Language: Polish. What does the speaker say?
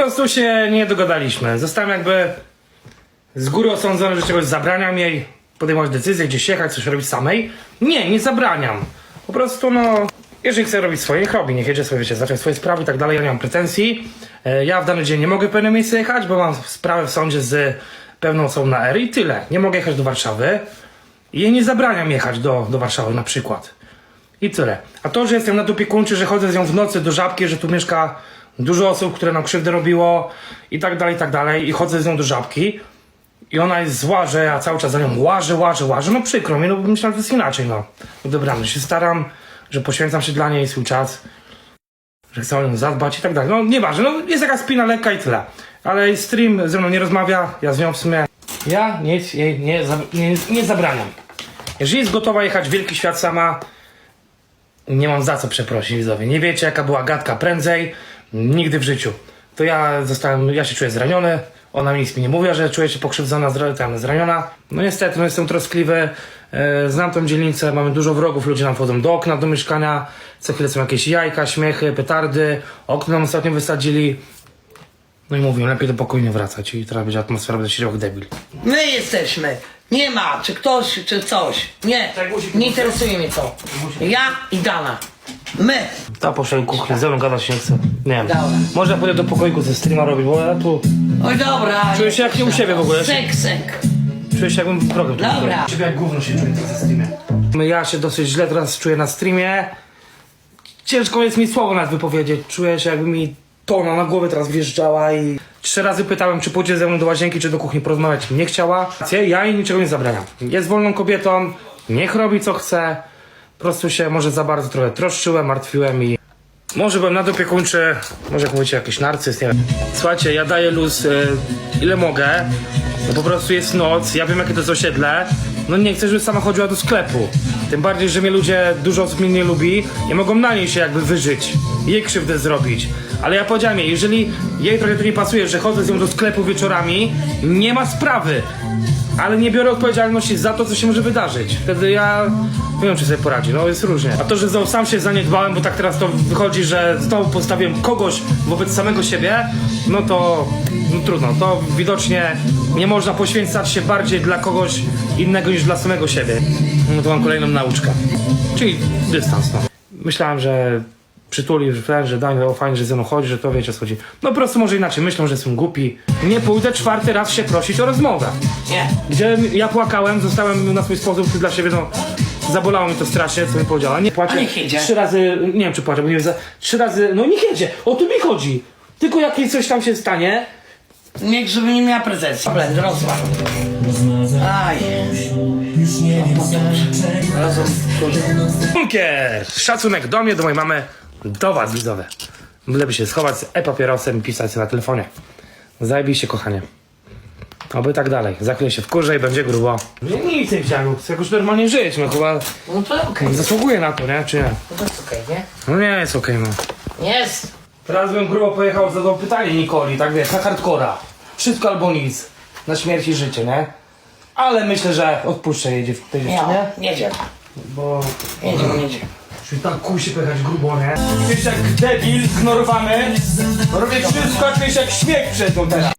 prostu się nie dogadaliśmy. Zostałem jakby z góry osądzony, że czegoś zabraniam jej podejmować decyzję, gdzieś jechać, coś robić samej. Nie, nie zabraniam. Po prostu no, jeżeli chce robić swoje, robi, niech jedzie sobie, wiecie, zacząć swoje sprawy i tak dalej, ja nie mam pretensji. E, Ja w dany dzień nie mogę pewne miejsce jechać, bo mam sprawę w sądzie z pewną osobą na R i tyle. Nie mogę jechać do Warszawy i jej nie zabraniam jechać do, do Warszawy na przykład. I tyle. A to, że jestem nadopiekuńczy, że chodzę z nią w nocy do żabki, że tu mieszka dużo osób, które nam krzywdę robiło i tak dalej, i tak dalej, i chodzę z nią do żabki i ona jest zła, że ja cały czas za nią łażę, łażę, łażę, no przykro mi, no bo myślałem, że jest inaczej, no. No dobra, no się staram, że poświęcam się dla niej swój czas, że chcę o nią zadbać i tak dalej. No nieważne, no jest jakaś spina lekka i tyle. Ale stream ze mną nie rozmawia, ja z nią w sumie, ja nic jej nie, nie, nie zabraniam. Jeżeli jest gotowa jechać w wielki świat sama, nie mam za co przeprosić widzowie. Nie wiecie jaka była gadka prędzej, nigdy w życiu. To ja zostałem, ja się czuję zraniony, ona nic mi nie mówiła, że czuję się pokrzywdzona, zra, tam, zraniona. No niestety, no jestem troskliwy, e, znam tą dzielnicę, mamy dużo wrogów, ludzie nam wchodzą do okna, do mieszkania, co chwilę są jakieś jajka, śmiechy, petardy, okno nam ostatnio wysadzili. No i mówią, lepiej do pokoju nie wracać i teraz będzie atmosfera, będzie siedział jak debil. My jesteśmy. Nie ma, czy ktoś, czy coś. Nie, Tak, nie interesuje mnie to. Ja i Dana. My. Ta poszedł kuchnię, ze mną gadać się nie chce. Nie wiem. Dobra. Może ja pójdę do pokoju ze streama robić, bo ja tu Oj dobra. Czuję się jak nie u siebie w ogóle. Seksek. Czuję się jakbym program tu Dobra. robił. Ciebie jak gówno się czuję na streamie. Ja się dosyć źle teraz czuję na streamie. Ciężko jest mi słowo nawet wypowiedzieć. Czuję się jakby mi tona na głowę teraz wjeżdżała i trzy razy pytałem, czy pójdzie ze mną do łazienki, czy do kuchni porozmawiać. Nie chciała. Ja jej niczego nie zabraniam. Jest wolną kobietą, niech robi co chce. Po prostu się może za bardzo trochę troszczyłem, martwiłem i może byłem nadopiekuńczy, może jak mówicie jakiś narcyz, nie wiem. Słuchajcie, ja daję luz y, ile mogę, bo po prostu jest noc, ja wiem jakie to jest osiedle, no nie chcę, żeby sama chodziła do sklepu. Tym bardziej, że mnie ludzie, dużo osób mnie nie lubi i mogą na niej się jakby wyżyć, jej krzywdę zrobić. Ale ja powiedziałem jej, jeżeli jej trochę to nie pasuje, że chodzę z nią do sklepu wieczorami, nie ma sprawy. Ale nie biorę odpowiedzialności za to, co się może wydarzyć. Wtedy ja nie wiem, czy sobie poradzi. No jest różnie. A to, że sam się zaniedbałem, bo tak teraz to wychodzi, że znowu postawiłem kogoś wobec samego siebie, no to no trudno. To widocznie nie można poświęcać się bardziej dla kogoś innego niż dla samego siebie. No to mam kolejną nauczkę. Czyli dystans, no. Myślałem, że przytuli, że ten, że daj, o fajnie, że ze mną chodzi, że to wiecie o co chodzi. No po prostu może inaczej, myślą, że jestem głupi. Nie pójdę czwarty raz się prosić o rozmowę. Nie. Gdzie ja płakałem, zostałem na swój sposób dla siebie, no zabolało mi to strasznie, co mi powiedziała. Nie płaczę. A niech jedzie. Trzy razy, nie wiem czy płaczę, bo nie wiem, za, trzy razy, no niech jedzie, o tu mi chodzi. Tylko jak coś tam się stanie, Niech żeby nie miała pretensji. Problem, rozłam. Aj. bunkier! Szacunek do mnie, do mojej mamy, do was widzowie. Lepiej się schować z e-papierosem i pisać na telefonie. Zajebiście kochanie. Oby tak dalej. Za chwilę się wkurzę i będzie grubo. Nie, nic nie chciałem, chcę jakoś normalnie żyć, no chyba No to okej. zasługuję na to, nie? Czy nie? To jest okej, nie? No nie, jest okej, no. Jest. Teraz bym grubo pojechał za to pytanie Nikoli, tak wiesz, na hardcora. Wszystko albo nic. Na śmierć i życie, nie? Ale myślę, że odpuszczę jedzie w tej dziewczynie, Nie. Jedzie. bo... Jedzie, jedzie. Czyli tak kusi pojechać grubo, nie? Jesteś jak debil, zignorowany. Robię wszystko, czujesz jak śmiech przed nią teraz.